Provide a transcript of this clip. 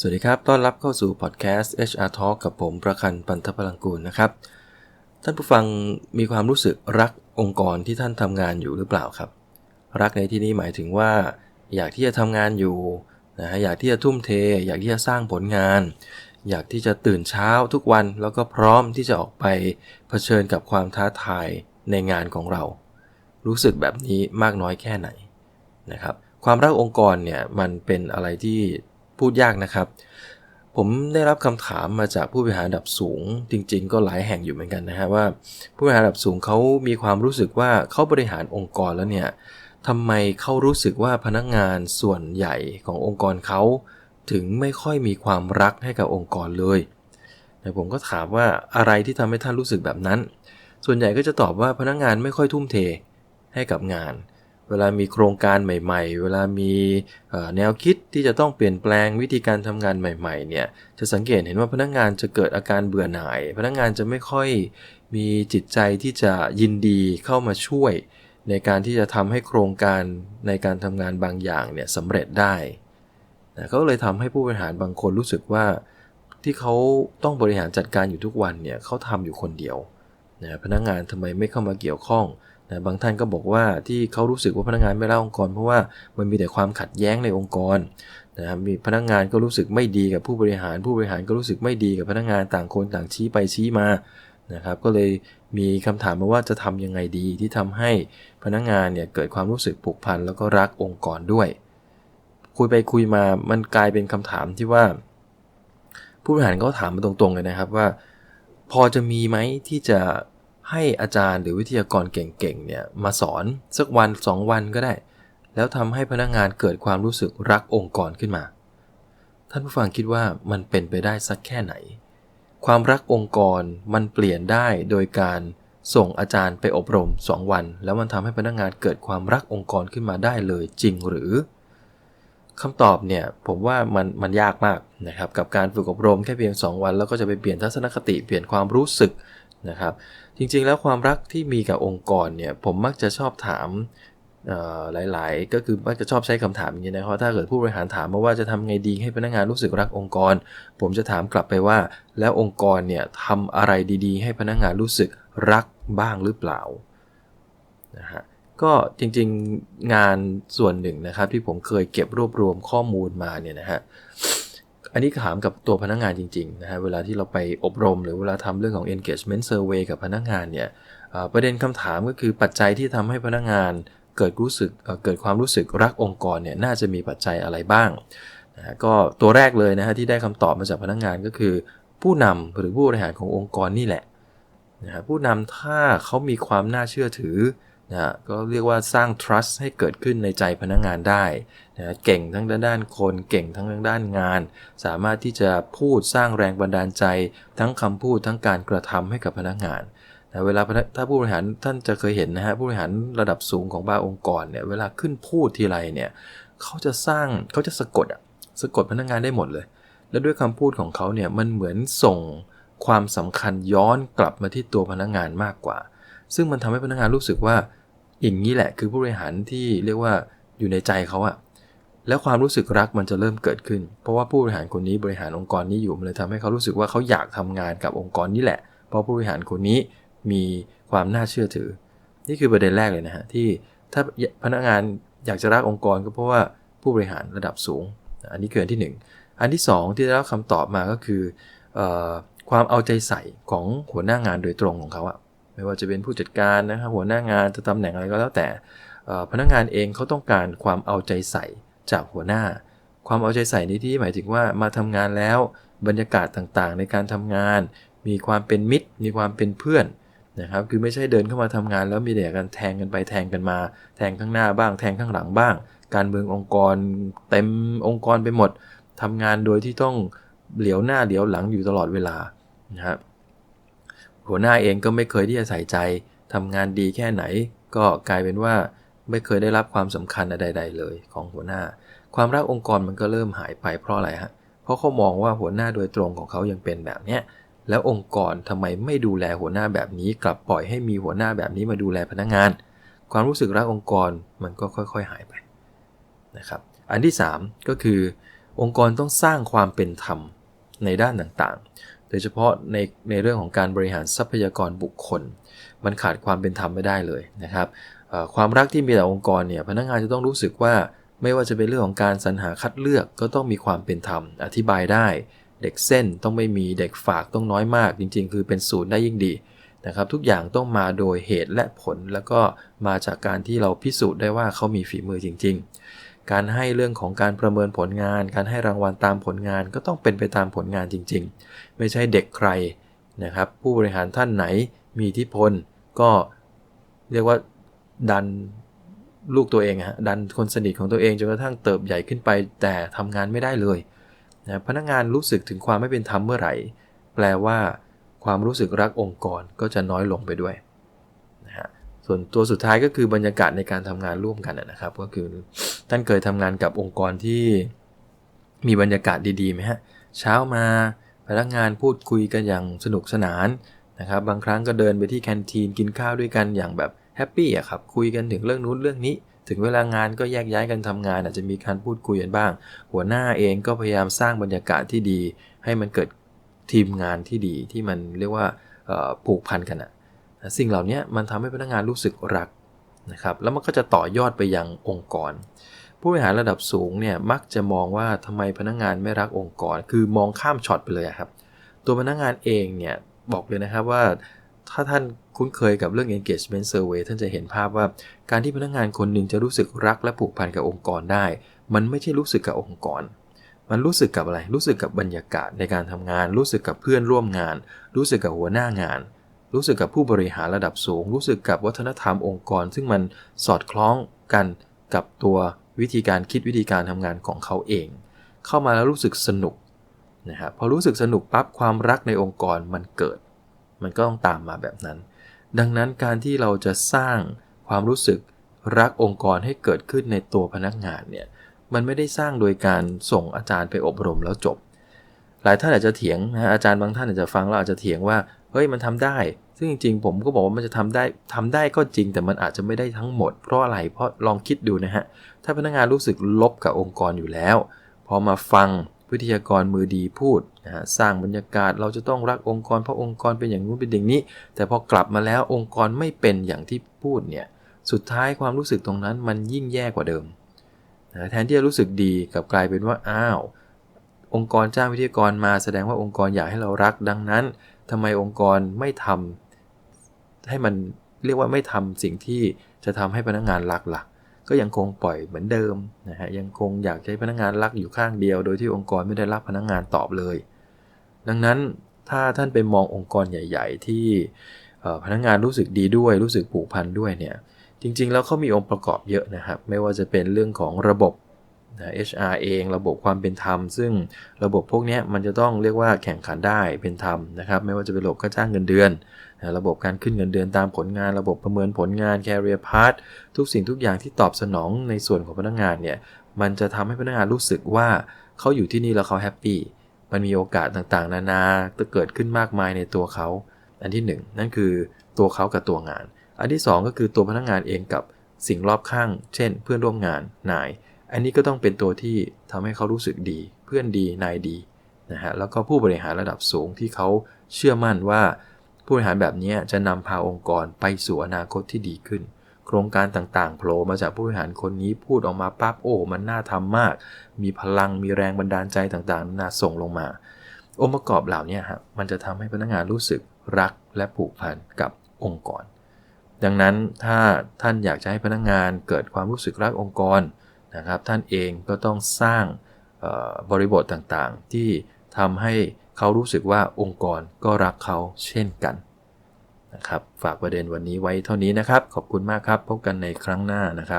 สวัสดีครับ ต้อนรับเข้าสู่พอดแคสต์ HR Talk กับผมประคันปันทพลังกูลนะครับ ท่านผู้ฟังมีความรู้สึกรักองค์กรที่ท่านทำงานอยู่หรือเปล่าครับ รักในที่นี้หมายถึงว่า อยากที่จะทำงานอยู่นะฮะอยากที่จะทุ่มเท อยากที่จะสร้างผลงาน อยากที่จะตื่นเช้าทุกวันแล้วก็พร้อมที่จะออกไปเผชิญกับความท้าทายในงานของเรา รู้สึกแบบนี้มากน้อยแค่ไหนนะครับความรักองค์กรเนี่ยมันเป็นอะไรที่ พูดยากนะครับ ผมได้รับคำถามมาจากผู้บริหารระดับสูง จริง ๆ ก็หลายแห่งอยู่เหมือนกันนะฮะว่า ผู้บริหารระดับสูงเขามีความรู้สึกว่าเขาบริหารองค์กรแล้วเนี่ยทำไมเขารู้สึกว่าพนักงานส่วนใหญ่ขององค์กรเขาถึงไม่ค่อยมีความรักให้กับองค์กรเลยแต่ผมก็ถามว่าอะไรที่ทำให้ท่านรู้สึกแบบนั้น ส่วนใหญ่ก็จะตอบว่าพนักงานไม่ค่อยทุ่มเทให้กับงาน เวลามีโครงการใหม่ ๆ เวลามีแนวคิดที่จะต้องเปลี่ยนแปลงวิธีการทำงานใหม่ ๆ เนี่ย จะสังเกตเห็นว่าพนักงานจะเกิดอาการเบื่อหน่าย พนักงานจะไม่ค่อยมีจิตใจที่จะยินดีเข้ามาช่วย ในการที่จะทำให้โครงการในการทำงานบางอย่างเนี่ยสำเร็จได้นะก็เลยทำให้ผู้บริหารบางคนรู้สึกว่าที่เขาต้องบริหารจัดการอยู่ทุกวันเนี่ยเขาทำอยู่คนเดียวนะพนักงานทำไมไม่เข้ามาเกี่ยวข้อง นะบางท่านก็บอกว่าที่เขารู้สึกว่าพนักงานไม่รักองค์กร เพราะว่ามันมีแต่ความขัดแย้งในองค์กรนะมีพนักงานก็รู้สึกไม่ดีกับผู้บริหาร ผู้บริหารก็รู้สึกไม่ดีกับพนักงานต่างคนต่างชี้ไปชี้มานะครับก็เลยมีคำถามมาว่าจะทํำยังไงดีที่ทำให้พนักงานเนี่ยเกิดความรู้สึกผูกพันแล้วก็รักองค์กรด้วย คุยไปคุยมามันกลายเป็นคำถามที่ว่า ผู้บริหารก็ถามมาตรงๆเลยนะครับว่า พอจะมีไหมที่จะ ให้อาจารย์หรือวิทยากรเก่งๆเนี่ยมาสอนสักวัน 2 วันก็ได้ แล้วทำให้พนักงงานเกิดความรู้สึกรักองค์กรขึ้นมา ท่านผู้ฟังคิดว่ามันเป็นไปได้สักแค่ไหน ความรักองค์กรมันเปลี่ยนได้โดยการส่งอาจารย์ไปอบรม 2 วัน แล้วมันทำให้พนักงงานเกิดความรักองค์กรขึ้นมาได้เลยจริงหรือคำตอบเนี่ยผมว่ามันมันยากมากนะครับกับการฝึกอบรมแค่เพียง 2 วัน แล้วก็จะไปเปลี่ยนทัศนคติเปลี่ยนความรู้สึก นะครับ จริงๆแล้วความรักที่มีกับองค์กรเนี่ยผมมักจะชอบถามหลายๆ ก็คือมักจะชอบใช้คำถามอย่างนี้นะครับถ้าเกิดผู้บริหารถามมาว่าจะทำไงดีให้พนักงานรู้สึกรักองค์กร ผมจะถามกลับไปว่า แล้วองค์กรเนี่ยทำอะไรดีๆ ให้พนักงานรู้สึกรักบ้างหรือเปล่านะฮะก็จริงๆงานส่วนหนึ่งนะครับที่ผมเคยเก็บรวบรวมข้อมูลมาเนี่ยนะฮะ อันนี้ถามกับตัวพนักงงานจริงๆนะฮะเวลาที่เราไปอบรม หรือเวลาทำเรื่องของ engagement survey กับพนักงานเนี่ยประเด็นคำถามก็คือปัจจัยที่ทำให้พนักงานเกิดรู้สึกเกิดความรู้สึกรักองค์กรเนี่ยน่าจะมีปัจจัยอะไรบ้างนะก็ตัวแรกเลยนะฮะที่ได้คำตอบมาจากพนักงานก็คือ ผู้นำหรือผู้บริหารขององค์กรนี่แหละนะผู้นำถ้าเขามีความน่าเชื่อถือ นะก็เรียกว่าสร้าง trust ให้เกิดขึ้นในใจพนักงงานได้นะเก่งทั้งด้านคน เก่งทั้งด้านงาน สามารถที่จะพูดสร้างแรงบันดาลใจ ทั้งคำพูดทั้งการกระทำให้กับพนักงานนะเวลาถ้าผู้บริหารท่านจะเคยเห็นนะฮะผู้บริหารระดับสูงของบางองค์กรเนี่ยเวลาขึ้นพูดทีไรเนี่ยเขาจะสร้างเขาจะสะกดอะสะกดพนักงานได้หมดเลย แล้วด้วยคำพูดของเขาเนี่ยมันเหมือนส่งความสำคัญย้อนกลับมาที่ตัวพนักงานมากกว่า ซึ่งมันทำให้พนักงานรู้สึกว่า อย่างนี้แหละคือผู้บริหารที่เรียกว่าอยู่ในใจเขาอะแล้วความรู้สึกรักมันจะเริ่มเกิดขึ้น เพราะว่าผู้บริหารคนนี้บริหารองค์กรนี้อยู่มันเลยทำให้เขารู้สึกว่าเขาอยากทำงานกับองค์กรนี้แหละ เพราะผู้บริหารคนนี้มีความน่าเชื่อถือ นี่คือประเด็นแรกเลยนะฮะที่ถ้าพนักงานอยากจะรักองค์กรก็เพราะว่าผู้บริหารระดับสูง อันนี้คืออันที่ 1 อันที่ 2 ที่ได้รับคำตอบมาก็คืออความเอาใจใส่ของหัวหน้างานโดยตรงของเขาอะ ไม่ว่าจะเป็นผู้จัดการนะครับหัวหน้างานจะตำแหน่งอะไรก็แล้วแต่พนักงานเองเขาต้องการความเอาใจใส่จากหัวหน้า ความเอาใจใส่ในที่หมายถึงว่ามาทำงานแล้ว บรรยากาศต่างๆ ในการทำงาน มีความเป็นมิตร มีความเป็นเพื่อนนะครับคือไม่ใช่เดินเข้ามาทำงาน แล้วมีแต่การแทงกันไปแทงกันมา แทงข้างหน้าบ้าง แทงข้างหลังบ้าง การเมืององค์กร เต็มองค์กรไปหมดทำงานโดยที่ต้องเหลียวหน้าเหลียวหลังอยู่ตลอดเวลานะครับ หัวหน้าเองก็ไม่เคยที่จะใส่ใจทำงานดีแค่ไหน ก็กลายเป็นว่าไม่เคยได้รับความสำคัญใดๆเลยของหัวหน้า ความรักองค์กรมันก็เริ่มหายไปเพราะอะไรฮะเพราะเขามองว่าหัวหน้าโดยตรงของเขายังเป็นแบบเนี้ยแล้วองค์กรทำไมไม่ดูแลหัวหน้าแบบนี้ กลับปล่อยให้มีหัวหน้าแบบนี้มาดูแลพนักงงาน ความรู้สึกรักองค์กรมันก็ค่อย ๆ หายไปนะครับอันที่ 3 ก็คือ องค์กรต้องสร้างความเป็นธรรมในด้านต่างๆ โดยเฉพาะในในเรื่องของการบริหารทรัพยากรบุคคล มันขาดความเป็นธรรมไม่ได้เลยนะครับความรักที่มีต่อองค์กรเนี่ยพนักงานจะต้องรู้สึกว่าไม่ว่าจะเป็นเรื่องของการสรรหาคัดเลือกก็ต้องมีความเป็นธรรม อธิบายได้ เด็กเส้นต้องไม่มีเด็กฝากต้องน้อยมาก จริง ๆ คือเป็นศูนย์ได้ยิ่งดีนะครับทุกอย่างต้องมาโดยเหตุและผลแล้วก็มาจากการที่เราพิสูจน์ได้ว่าเขามีฝีมือจริง ๆ การให้เรื่องของการประเมินผลงาน การให้รางวัลตามผลงานก็ต้องเป็นไปตามผลงานจริง ๆ ไม่ใช่เด็กใครนะครับ ผู้บริหารท่านไหนมีอิทธิพล ก็เรียกว่าดันลูกตัวเองฮะดันคนสนิทของตัวเองจนกระทั่งเติบใหญ่ขึ้นไป แต่ทำงานไม่ได้เลยนะพนักงานรู้สึกถึงความไม่เป็นธรรมเมื่อไหร่ แปลว่าความรู้สึกรักองค์กรก็จะน้อยลงไปด้วยนะฮะส่วนตัวสุดท้ายก็คือบรรยากาศในการทำงานร่วมกันนะครับ ก็คือ ท่านเคยทำงานกับองค์กรที่มีบรรยากาศดีๆไหมฮะ เช้ามาพนักงานพูดคุยกันอย่างสนุกสนานนะครับ บางครั้งก็เดินไปที่แคนทีนกินข้าวด้วยกันอย่างแบบแฮปปี้อะครับ คุยกันถึงเรื่องนู้นเรื่องนี้ ถึงเวลางานก็แยกย้ายกันทำงาน อาจจะมีการพูดคุยกันบ้าง หัวหน้าเองก็พยายามสร้างบรรยากาศที่ดี ให้มันเกิดทีมงานที่ดีที่มันเรียกว่าผูกพันกันอะสิ่งเหล่านี้มันทำให้พนักงานรู้สึกรัก นะครับแล้วมันก็จะต่อยอดไปยังองค์กร ผู้บริหารระดับสูงเนี่ยมักจะมองว่าทำไมพนักงานไม่รักองค์กร คือมองข้ามช็อตไปเลยครับ ตัวพนักงานเองเนี่ยบอกเลยนะครับว่าถ้าท่านคุ้นเคยกับเรื่อง engagement survey ท่านจะเห็นภาพว่าการที่พนักงานคนหนึ่งจะรู้สึกรักและผูกพันกับองค์กรได้ มันไม่ใช่รู้สึกกับองค์กร มันรู้สึกกับอะไร รู้สึกกับบรรยากาศในการทำงาน รู้สึกกับเพื่อนร่วมงาน รู้สึกกับหัวหน้างาน รู้สึกกับผู้บริหารระดับสูง รู้สึกกับวัฒนธรรมองค์กร ซึ่งมันสอดคล้องกันกับตัววิธีการคิดวิธีการทำงานของเขาเอง เข้ามาแล้วรู้สึกสนุกนะครับพอรู้สึกสนุกปั๊บความรักในองค์กรมันเกิด มันก็ต้องตามมาแบบนั้น ดังนั้นการที่เราจะสร้างความรู้สึกรักองค์กรให้เกิดขึ้นในตัวพนักงานเนี่ยมันไม่ได้สร้างโดยการส่งอาจารย์ไปอบรมแล้วจบ หลายท่านอาจจะเถียงนะอาจารย์บางท่านอาจจะฟังแล้วอาจจะเถียงว่าเฮ้ยมันทำได้ ซึ่งจริงๆผมก็บอกว่ามันจะทำได้ทำได้ก็จริง แต่มันอาจจะไม่ได้ทั้งหมด เพราะอะไรเพราะลองคิดดูนะฮะ ถ้าพนักงานรู้สึกลบกับองค์กรอยู่แล้ว พอมาฟังวิทยากรมือดีพูดนะฮะสร้างบรรยากาศเราจะต้องรักองค์กรเพราะองค์กรเป็นอย่างนู้นเป็นอย่างนี้ แต่พอกลับมาแล้วองค์กรไม่เป็นอย่างที่พูดเนี่ยสุดท้ายความรู้สึกตรงนั้นมันยิ่งแย่กว่าเดิมนะแทนที่จะรู้สึกดีกับกลายเป็นว่าอ้าว องค์กรจ้างวิทยากรมาแสดงว่าองค์กรอยากให้เรารักดังนั้นทำไมองค์กรไม่ทำ ให้มันเรียกว่าไม่ทำสิ่งที่จะทำให้พนักงงานรักละ่ะ ก็ยังคงปล่อยเหมือนเดิมนะฮะยังคงอยากให้พนักงานรักอยู่ข้างเดียว โดยที่องค์กรไม่ได้รับพนักงานตอบเลย ดังนั้นถ้าท่านไปมององค์กรใหญ่ ๆ ที่พนักงานรู้สึกดีด้วยรู้สึกผูกพันด้วยเนี่ยจริงๆ แล้วเขามีองค์ประกอบเยอะนะครับ ไม่ว่าจะเป็นเรื่องของระบบ นะ HR เองระบบความเป็นธรรม ซึ่งระบบพวกนี้มันจะต้องเรียกว่าแข่งขันได้เป็นธรรมนะครับ ไม่ว่าจะเป็นระบบค่าจ้างเงินเดือนระบบการขึ้นเงินเดือนตามผลงาน ระบบประเมินผลงาน career path ทุกสิ่งทุกอย่างที่ตอบสนองในส่วนของพนักงานเนี่ยมันจะทำให้พนักงานรู้สึกว่าเขาอยู่ที่นี่แล้วเขาแฮปปี้มันมีโอกาสต่างๆ นานาจะเกิดขึ้นมากมายในตัวเขา อันที่ 1นนั่นคือตัวเขากับตัวงาน อันที่ 2 ก็คือตัวพนักงานเองกับสิ่งรอบข้าง เช่น เพื่อนร่วมงานนาย อันนี้ก็ต้องเป็นตัวที่ทำให้เขารู้สึกดี เพื่อนดีนายดีนะฮะแล้วก็ผู้บริหารระดับสูงที่เขาเชื่อมั่นว่า ผู้บริหารแบบนี้จะนำพาองค์กรไปสู่อนาคตที่ดีขึ้น โครงการต่างๆโผล่มาจากผู้บริหารคนนี้พูดออกมาปั๊บโอ้มันน่าทำมาก มีพลังมีแรงบันดาลใจต่างๆน่าส่งลงมา องค์ประกอบเหล่านี้ครับมันจะทำให้พนักงานรู้สึกรักและผูกพันกับองค์กร ดังนั้นถ้าท่านอยากจะให้พนักงานเกิดความรู้สึกรักองค์กร นะครับ ท่านเองก็ต้องสร้างบริบทต่างๆ ที่ทำให้เขารู้สึกว่าองค์กรก็รักเขาเช่นกันนะครับ ฝากประเด็นวันนี้ไว้เท่านี้นะครับ ขอบคุณมากครับ พบกันในครั้งหน้านะครับ